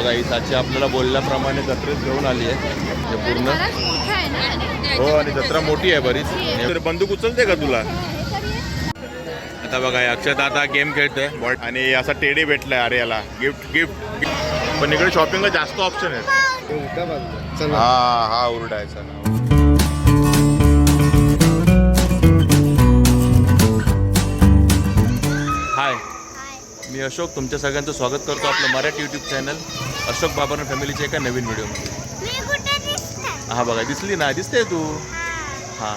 बघा ही साची आपल्याला बोलल्याप्रमाणे जत्रेत घेऊन आली आहे. हे पूर्ण. आहे हो आणि जत्रा मोठी आहे बरीच. तर बंदूक उचलते का तुला? हे आहे. आता बघा हे अक्षत आता गेम खेळतोय. बॉल आणि असा टेडी भेटलाय अरे याला. गिफ्ट गिफ्ट पण इकडे शॉपिंगला जास्त ऑप्शन आहेत. हा हा उरडायचा हाय मी अशोक तुमच्या सगळ्यांचं स्वागत करतो आपलं मराठी यूट्यूब चॅनल अशोक बाबांना फॅमिलीच्या एका नवीन व्हिडिओमध्ये हा बघा दिसली ना? दिसते तू? हां.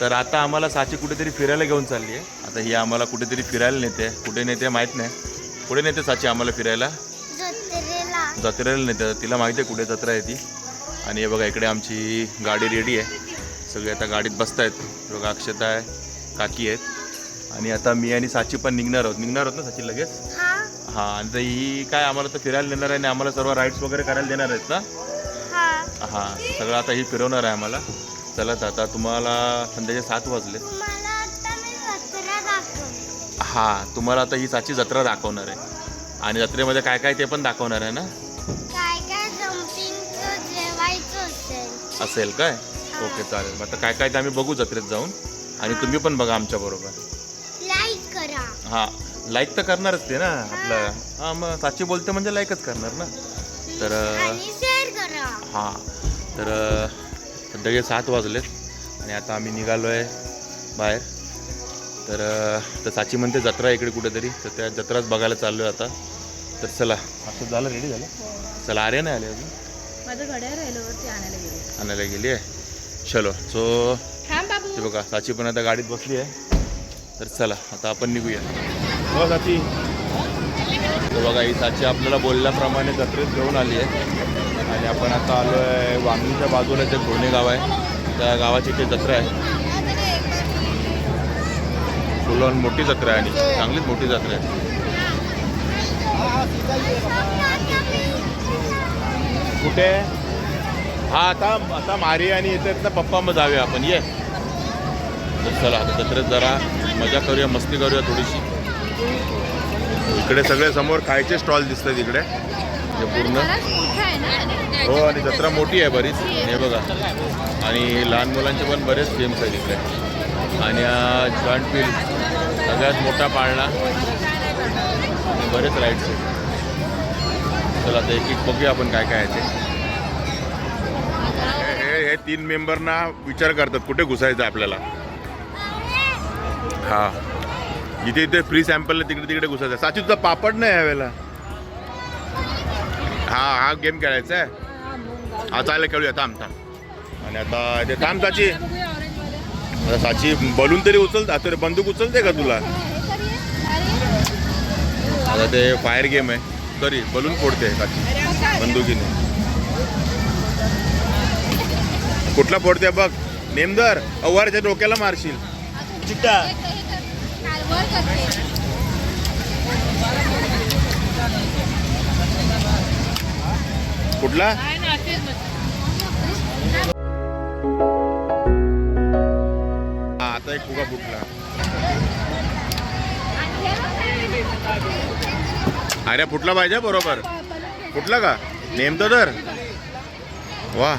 तर आता आम्हाला साची कुठेतरी फिरायला घेऊन चालली आहे. आता ही आम्हाला कुठेतरी फिरायला नेते. कुठे नेते माहीत नाही. कुठे नेते साची आम्हाला फिरायला? जत्रेला. नेते. तिला माहिती आहे कुठे जत्रा आहे ती. आणि हे बघा इकडे आमची गाडी रेडी आहे. सगळे आता गाडीत बसतायत. बघा अक्षता आहे काकी आहेत. आणि आता मी आणि साची पण निघणार आहोत. निघणार आहोत ना साची लगेच? हां. आणि तर ही काय आम्हाला तर फिरायला नेणार आहे आणि आम्हाला सर्व राईड्स वगैरे करायला देणार आहेत ना? हां. सगळं आता ही फिरवणार आहे आम्हाला. चला आता तुम्हाला संध्याचे सात वाजले. हां तुम्हाला आता ही साची जत्रा दाखवणार आहे. आणि जत्रेमध्ये काय काय ते पण दाखवणार आहे ना? असेल. काय? ओके चालेल. मग आता काय काय ते आम्ही बघू जत्रेत जाऊन. आणि तुम्ही पण बघा आमच्या बरोबर. हां लाईक तर करणारच ते ना आपलं. हां मग साची बोलते म्हणजे लाईकच करणार ना. तर आणि शेअर करा. हां तर सध्याचे सात वाजलेत आणि आता आम्ही निघालो आहे बाहेर. तर तर साची म्हणते जत्रा आहे इकडे कुठेतरी तर त्या जत्राच बघायला चाललो आहे आता. तर चला. असं झालं रेडी झालं? चला आर्या नाही आले अजून? माझं घड्याळ राहिलं वरती आणायला गेले. आणायला गेली आहे चलो सो ते बघा साची पण आता गाडीत बसली आहे तर चला आता आपण निघूया. हो तर बघा ही साची आपल्याला बोलल्याप्रमाणे जत्रेत घेऊन आली आहे. आणि आपण आता आलो आहे वांगीच्या बाजूला जे धोणे गाव आहे. त्या गावाची इथे जत्रा आहे. फुलं मोठी जत्रा आहे आणि चांगलीच मोठी जत्रा आहे. कुठे? हा आता आता मारी आणि ना पप्पा मग जाऊया आपण. ये. तर चला आता जत्रेत जरा मजा करूया मस्ती करूया थोडीशी. इकडे सगळे समोर खायचे स्टॉल दिसतात इकडे. हे पूर्ण. बराच मोठा आहे ना? आणि हो आणि जत्रा मोठी आहे बरीच. हे बघा. आणि लहान मुलांचे पण बरेच गेम्स आहेत इकडे. आणि जॉईंट व्हील सगळ्यात मोठा पाळणा. आणि बरेच राईड्स आहेत. चला आता एक एक बघूया आपण काय काय आहे ते. हे- हे हे तीन मेंबरना विचार करतात कुठे घुसायचं आहे आपल्याला? हा. इथे इथे फ्री सॅम्पलला तिकडे तिकडे घुसायचं. आहे. साची तुझा पापड नाही यावेळेला हा हा गेम खेळायचा आहे. हा चालेल खेळूया. थांब थांब. आणि आता इथे थांब साची. आता साची बलून तरी उचलता तरी बंदूक उचलते का तुला? आता ते फायर गेम आहे. तरी बलून फोडते साची बंदुकीने. कुठला फोडते बघ. नेमदर अव्वारच्या डोक्याला मारशील. चिट्टा. कुठला? आता एक फुगा फुटला. अरे फुटला पाहिजे बरोबर. फुटला का? नेमतो तर. वा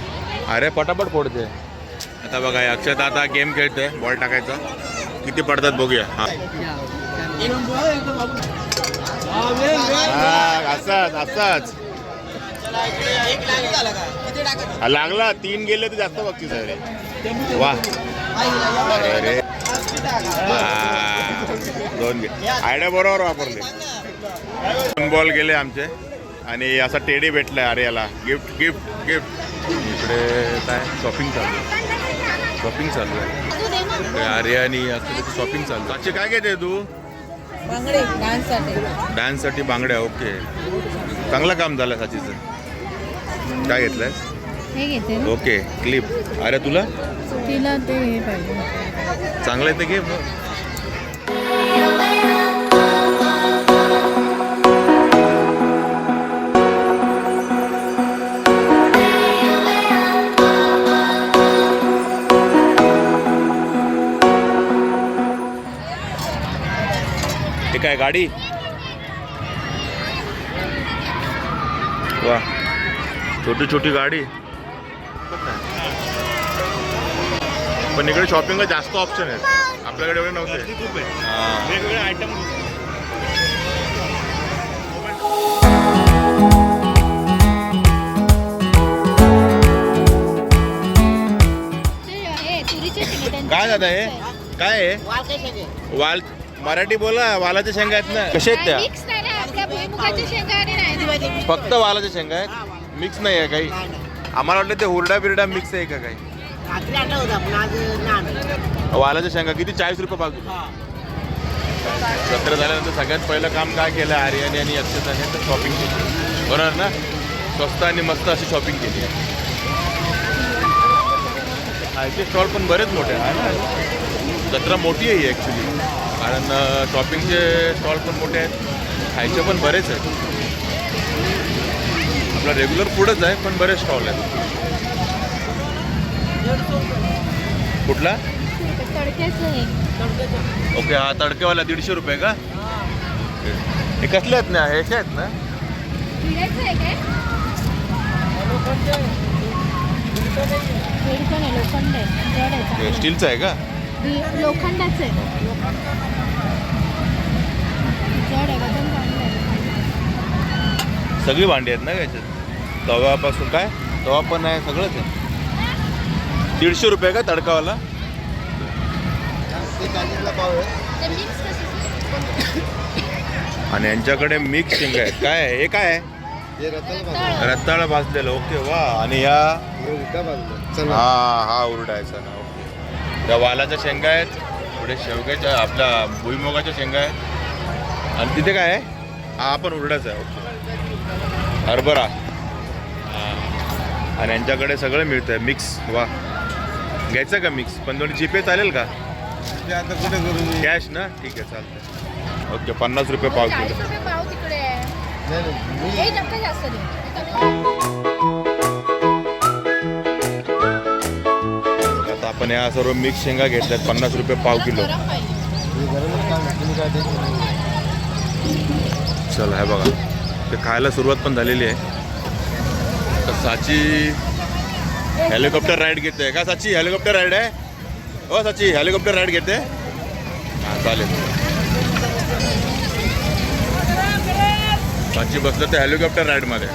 अरे पटापट फोडते. आता बघा अक्षत आता गेम खेळते बॉल टाकायचा. किती पडतात बघूया. हा. असाच असाच. लागला. तीन गेले तर जास्त बघतील अरे. वा. अरे. दोन आयड्या बरोबर वापरले. दोन बॉल गेले आमचे. आणि असा टेडी भेटलाय अरे याला. गिफ्ट गिफ्ट गिफ्ट इकडे काय? शॉपिंग चालू आहे. शॉपिंग चालू आहे. इकडे आर्य आणि अक्षताची शॉपिंग चालू आहे. आजचे काय घेते तू? बांगडे डान्ससाठी. डान्ससाठी बांगड्या ओके. चांगलं काम झालं साचीचं काय घेतलंय? हे घेते ना. ओके क्लिप अरे तुला? तिला ते पाहिजे. चांगलं आहे ते घे हे काय गाडी? वा. छोटी छोटी गाडी. पण इकडे शॉपिंगला जास्त ऑप्शन आहेत. आपल्याकडे एवढे नव्हते. खूप आहे. वेगवेगळे आयटम हे काय दादा हे? आहे. काय आहे वाल मराठी बोला वालाच्या शेंगा आहेत ना. कशा आहेत नाही, त्या मिक्स नाही ना आपल्या भुईमुगाच्या शेंगा आणि नाही. फक्त वालाच्या शेंगा आहेत? मिक्स नाही आहे काही? आम्हाला वाटलं ते हुरडा बिरडा मिक्स आहे का काही? वालाच्या शेंगा किती? चाळीस रुपये पाहतो जत्रा झाल्यानंतर सगळ्यात पहिलं काम काय केलं? आर्याने आणि अक्षताने तर शॉपिंग केली. बरोबर ना? स्वस्त आणि मस्त अशी शॉपिंग केली. आहे खायचे स्टॉल पण बरेच मोठे आहे ना? जत्रा मोठी आहे ॲक्च्युली कारण शॉपिंगचे स्टॉल पण मोठे आहेत. खायचे पण बरेच आहेत. आपला रेग्युलर फूडच आहे पण बरेच स्टॉल आहेत. कुठला? ओके हा तडकेवाला दीडशे रुपये का? हे कसले आहेत ना? ह्याचे आहेत ना? स्टीलचा आहे स्टीलचं आहे का? लोखंडाचं आहे. जड आहे वजन चांगलं आहे. सगळी भांडी आहेत ना का याच्यात? तव्यापासून काय? तवा पण आहे सगळंच आहे. दीडशे रुपये का तडकावाला? ते मिक्स कसं आणि यांच्याकडे मिक्स शेंगा आहेत काय आहे? हे काय आहे? रताळा भाजलेलं ओके वा. आणि या? हा हा उरडायचा ना त्या वालाच्या शेंगा आहेत. पुढे शेवग्याच्या आपल्या भुईमुगाच्या शेंगा आहेत. आणि तिथे काय आहे? हा पण उरडाचा आहे. ओके. हरभरा. हा. आणि यांच्याकडे सगळं मिळतं आहे मिक्स वा. घ्यायचं का मिक्स पण दोन जीपे चालेल का? आता कुठे करू कॅश ना? ठीक आहे चालतं ओके पन्नास रुपये पाव किलो. रुपये पण या सर्व मिक्स शेंगा घेतल्यात पन्नास रुपये पाव किलो. चल आहे बघा. ते खायला सुरुवात पण झालेली आहे. तर साची हेलिकॉप्टर राईड घेते. का साची हेलिकॉप्टर राईड आहे? हो साची हेलिकॉप्टर राईड घेते. हां चालेल. साची बसलं तर हेलिकॉप्टर राईडमध्ये.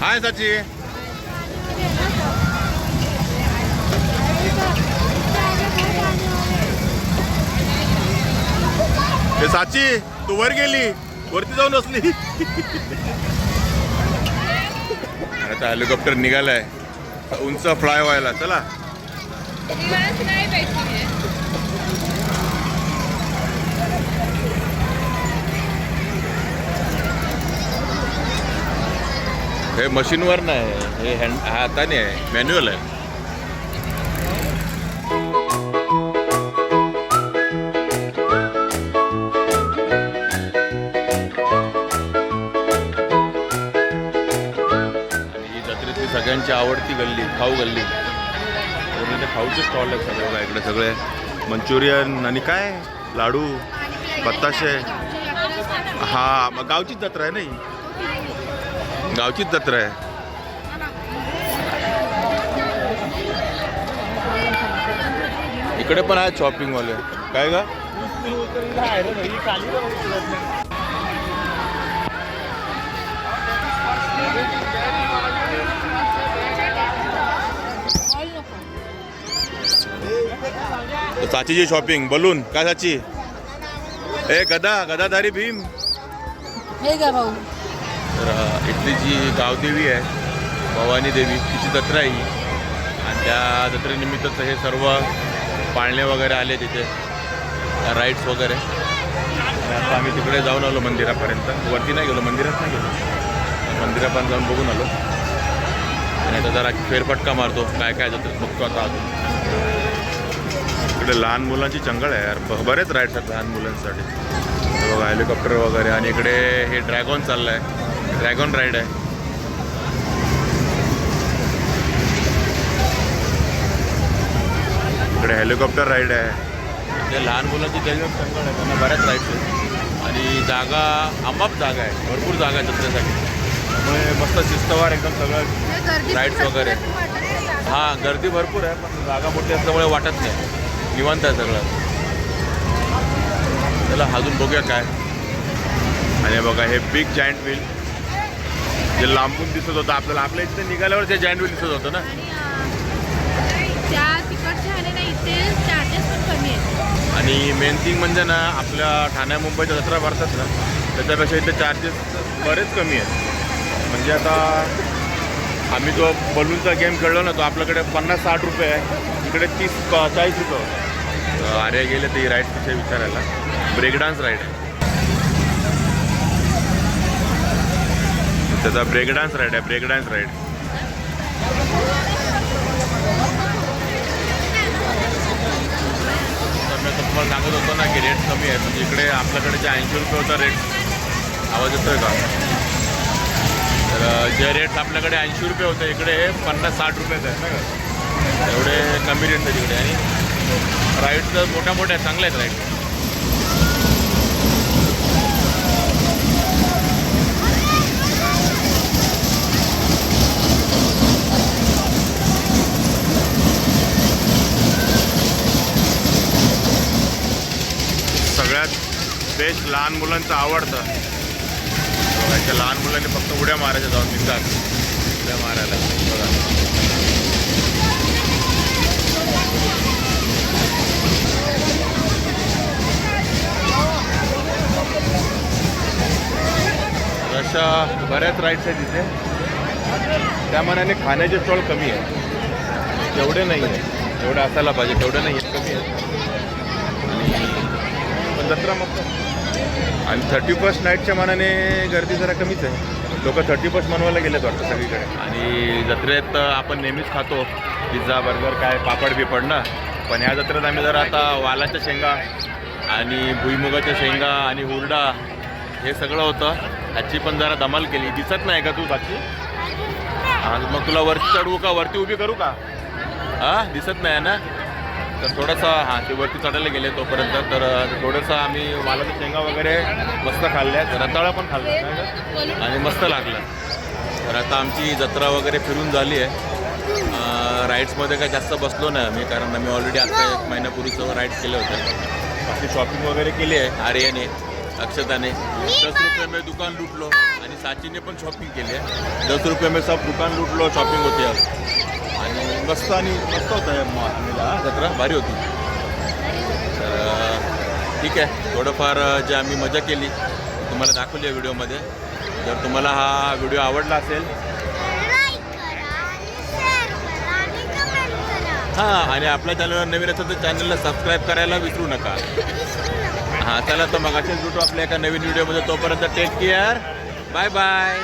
हाय साची. ते साची तू वर गेली. वरती जाऊन असली आता हेलिकॉप्टर निघालाय. उंच फ्लाय व्हायला. चला. हे मशीनवर नाही हे हँड हाताने आहे. मॅन्युअल आहे. त्यांची आवडती गल्ली खाऊ गल्ली. ते खाऊचे स्टॉल आहेत सगळे बघा इकडे सगळे. मंचुरियन आणि काय? लाडू बत्ताशे हा मग गावचीच जत्रा आहे नाही? गावचीच जत्रा आहे. इकडे पण आहेत शॉपिंगवाले काय का साचीची शॉपिंग बलून काय साची? ए गदा गदाधारी भीम. हे का भाऊ. तर इथली जी गावदेवी आहे भवानी देवी तिची जत्रा आहे ही. आणि त्या जत्रेनिमित्तच हे सर्व पाळणे वगैरे आले तिथे. राईड्स वगैरे. आता आम्ही तिकडे जाऊन आलो मंदिरापर्यंत. वरती नाही गेलो मंदिरात नाही गेलो. मंदिरापर्यंत जाऊन बघून आलो. आणि आता जरा फेरफटका मारतो काय काय जत्रेत बघतो आता अजून. इकडे लहान मुलांची चंगळ आहे यार. बरेच राईड्स आहेत लहान मुलांसाठी. बघा हेलिकॉप्टर वगैरे आणि इकडे हे ड्रॅगॉन चाललं आहे ड्रॅगॉन राईड आहे. इकडे हेलिकॉप्टर राईड आहे. ते लहान मुलांची त्याच्यावर चंगळ आहे त्यांना बऱ्याच राईड्स आहेत. आणि जागा आमाप जागा आहे. भरपूर जागा आहे जत्रेसाठी त्यामुळे मस्त शिस्तवार एकदम सगळं खूप वगैरे. हा गर्दी भरपूर आहे पण जागा मोठी असल्यामुळे वाटत नाही. निवांत आहे सगळं. चला अजून बघूया काय. आणि बघा हे बिग जायंट व्हील जे लांबून दिसत होतं आपल्याला आपल्या इथे निघाल्यावर ते जायंट व्हील दिसत होतं ना? आणि मेन थिंग म्हणजे ना आपल्या ठाण्या मुंबईच्या जत्रा भरतात ना त्याच्यापेक्षा इथे चार्जेस बरेच कमी आहेत. म्हणजे आता आम्ही जो बलूनचा गेम खेळलो ना तो आपल्याकडे पन्नास साठ रुपये आहे. इकडे तीस चाळीस रुपये होते. आर्या गेले ते राईड तिथे विचारायला. ब्रेक डान्स राईड आहे त्याचा ब्रेक डान्स राईड आहे ब्रेक डान्स राईड तर मी तुम्हाला सांगत होतो ना की रेट कमी आहे म्हणजे इकडे आपल्याकडे जे ऐंशी रुपये होता रेट आवाज येतोय का? तर जे रेट आपल्याकडे ऐंशी रुपये होते इकडे पन्नास साठ रुपयेच आहेत ना. एवढे कमी रेट आहे तिकडे आणि राईड तर मोठ्या मोठ्या आहेत चांगल्या आहेत राईड. सगळ्यात बेस्ट लहान मुलांचं आवडतं. लहान मुलांनी फक्त उड्या मारायच्या जाऊन निघतात. उड्या मारायला. बघा तर अशा बऱ्याच राईड्स आहेत तिथे त्या मनाने खाण्याचे स्टॉल कमी आहे. तेवढे नाही आहे. जेवढे असायला पाहिजे. तेवढं नाही आहेत कमी आहे. पण जत्रा मग आणि थर्टी फर्स्ट नाईटच्या मनाने गर्दी जरा कमीच आहे. लोक थर्टी फर्स्ट मनवायला गेलेत वाटतं सगळीकडे. आणि जत्रेत आपण नेहमीच खातो. पिझ्झा बर्गर काय पापड बिपड ना. पण ह्या जत्रेत आम्ही जरा आता वालाच्या शेंगा आणि भुईमुगाच्या शेंगा आणि हुरडा हे सगळं होतं. ह्याची पण जरा धमाल केली. दिसत नाही का तू बाकी आज मग तुला वरती चढवू का? वरती उभी करू का? हा दिसत नाही ना? तर थोडंसं हां ते वरती चढायला गेले तोपर्यंत. तर थोडंसं आम्ही वालाच्या शेंगा वगैरे मस्त खाल्ल्या रताळा पण खाल्ला नाही आणि मस्त लागलं. तर आता आमची जत्रा वगैरे फिरून झाली आहे. राईड्समध्ये काय जास्त बसलो नाही आम्ही कारण आम्ही ऑलरेडी आता एक महिन्यापूर्वीचं राईड्स केलं होतं. बाकी शॉपिंग वगैरे केली आहे आर्याने अक्षताने दस रुपये में दुकान लूटलो आणि साचीने पण शॉपिंग केली आहे. दस रुपये में सब दुकान लूटलो शॉपिंग होती आज. आणि मस्त आणि मस्त होतं हे मा- मेला, हा, जत्रा? भारी होती. तर ठीक आहे. थोडंफार जे आम्ही मजा केली तुम्हाला दाखवली आहे व्हिडिओमध्ये. जर तुम्हाला हा व्हिडिओ आवडला असेल हां आणि आपल्या चॅनलवर नवीन असेल तर चॅनलला सबस्क्राईब करायला विसरू नका. हां चला तर मग असेच भेटू आपल्या एका नवीन व्हिडिओमध्ये. तोपर्यंत टेक केअर बाय बाय